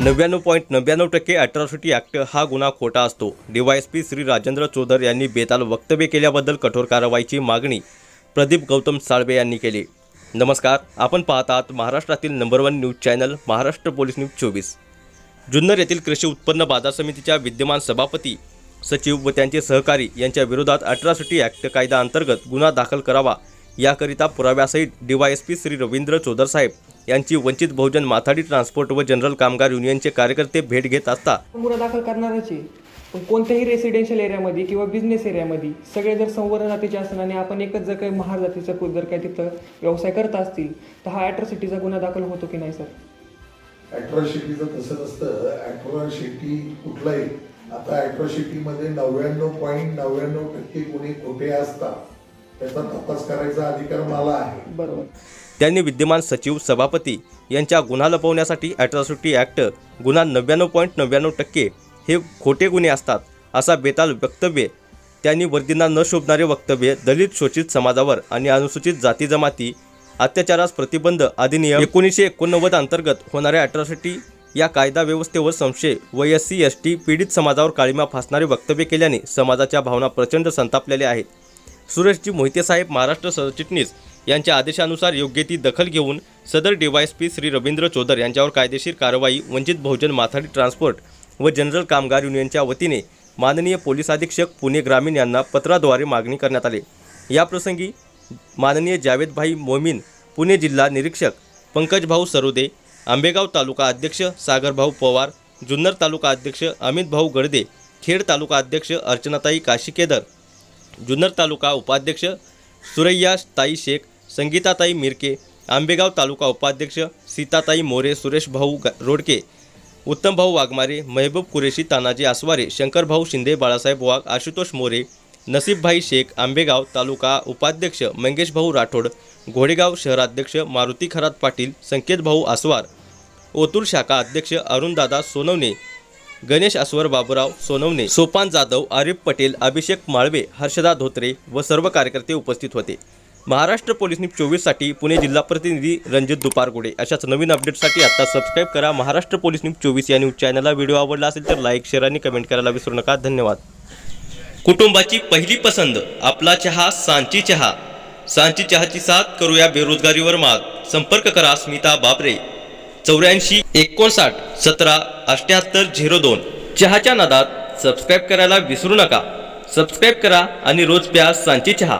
नव्याण्णव पॉईंट नव्याण्णव टक्के अॅट्रॉसिटी ॲक्ट हा गुन्हा खोटा असतो. डीवायएसपी श्री राजेंद्र चौधर यांनी बेताल वक्तव्य केल्याबद्दल कठोर कारवाईची मागणी प्रदीप गौतम साळवे यांनी केली. नमस्कार आपण पाहत आहात महाराष्ट्रातील number one news channel Maharashtra police news चोवीस. जुन्नर येथील कृषी उत्पन्न बाजार समितीच्या विद्यमान सभापती सचिव व त्यांचे सहकारी यांच्या विरोधात अॅट्रॉसिटी ॲक्ट कायदा अंतर्गत गुन्हा दाखल करावा याकरिता पुराव्यासहित डीवायएसपी श्री रवींद्र चौधर साहेब यांची वंचित बहुजन माथाडी ट्रान्सपोर्ट व जनरल कामगार युनियनचे कार्यकर्ते भेट घेत असता गुन्हा दाखल करणारच आहे. पण कोणत्याही रेसिडेन्शियल एरियामध्ये किंवा बिझनेस एरियामध्ये सगळे जर संवर्ण जातीचे असतील आणि आपण एकच जर काही महार जातीचा जर काही तिथं व्यवसाय करत असतील तर हा ॲट्रॉसिटीचा गुन्हा दाखल होतो की नाही सर? अॅट्रॉसिटीचं तसं नसतं अॅट्रॉसिटी कुठलाही. आता अॅट्रॉसिटीमध्ये नव्याण्णव पॉईंट नव्याण्णव टक्के गुन्हे खोटे असतात. त्याचा तपास करायचा अधिकार मला आहे. बरोबर. त्यांनी विद्यमान सचिव सभापती यांच्या गुन्हा लपवण्यासाठी अॅट्रॉसिटी ॲक्ट गुन्हा नव्याण्णव पॉईंट नव्याण्णव टक्के हे खोटे गुन्हे असतात असा बेताल वक्तव्य त्यांनी वर्दींना न शोभणारे वक्तव्य दलित शोषित समाजावर आणि अनुसूचित जाती जमाती अत्याचारास प्रतिबंध अधिनियम एकोणीसशे एकोणनव्वद अंतर्गत होणाऱ्या अॅट्रॉसिटी या कायदा व्यवस्थेवर संशय व एस सी एस टी पीडित समाजावर काळीमा फासणारे वक्तव्य केल्याने समाजाच्या भावना प्रचंड संतापलेल्या आहेत. सुरेशजी मोहिते साहेब महाराष्ट्र सरचिटणीस यांच्या आदेशानुसार योग्य ती दखल घेऊन सदर डीवायएसपी श्री रवींद्र चोदर यांच्यावर कायदेशीर कारवाई वंचित बहुजन माथाडी ट्रान्सपोर्ट व जनरल कामगार युनियनच्या वतीने माननीय पोलीस अधीक्षक पुणे ग्रामीण यांना पत्राद्वारे मागणी करण्यात आली. याप्रसंगी माननीय जावेदभाई मोमीन पुणे जिल्हा निरीक्षक पंकजभाऊ सरोदे आंबेगाव तालुका अध्यक्ष सागरभाऊ पवार जुन्नर तालुका अध्यक्ष अमितभाऊ गडदे खेड तालुका अध्यक्ष अर्चनाताई काशिकेदर जुन्नर तालुका उपाध्यक्ष सुरैया ताई शेख संगीताताई मिरके आंबेगाव तालुका उपाध्यक्ष सीताताई मोरे सुरेश भाऊ रोडके उत्तमभाऊ वाघमारे महबूब कुरेशी तानाजी आसवारे शंकरभाऊ शिंदे बाळासाहेब वाघ आशुतोष मोरे नसीबभाई शेख आंबेगाव तालुका उपाध्यक्ष मंगेशभाऊ राठोड घोडेगाव शहराध्यक्ष मारुती खरात पाटील संकेतभाऊ आसवार ओतूर शाखा अध्यक्ष अरुणदादा सोनवणे गणेश अस्वर बाबूराव सोनवणे सोपान जाधव आरिफ पटेल अभिषेक माळवे हर्षदा धोत्रे व सर्व कार्यकर्ते उपस्थित होते. महाराष्ट्र पोलीस न्यूज चोवीससाठी पुणे जिल्हा प्रतिनिधी रणजित दुपारगुडे अशाच नवीन अपडेटसाठी आता सबस्क्राईब करा महाराष्ट्र पोलीस न्यूज चोवीस या न्यूज चॅनलला. व्हिडिओ आवडला असेल तर लाईक शेअर आणि कमेंट करायला विसरू नका. धन्यवाद. कुटुंबाची पहिली पसंद आपला चहा सांची चहा. सांची चहाची साथ करूया बेरोजगारीवर मात. संपर्क करा स्मिता बाबरे चौऱ्याऐंशी एकोणसाठ सतरा अठ्याहत्तर झिरो दोन. चहाच्या नादात सबस्क्राईब करायला विसरू नका. सबस्क्राईब करा आणि रोज प्या सांची चहा.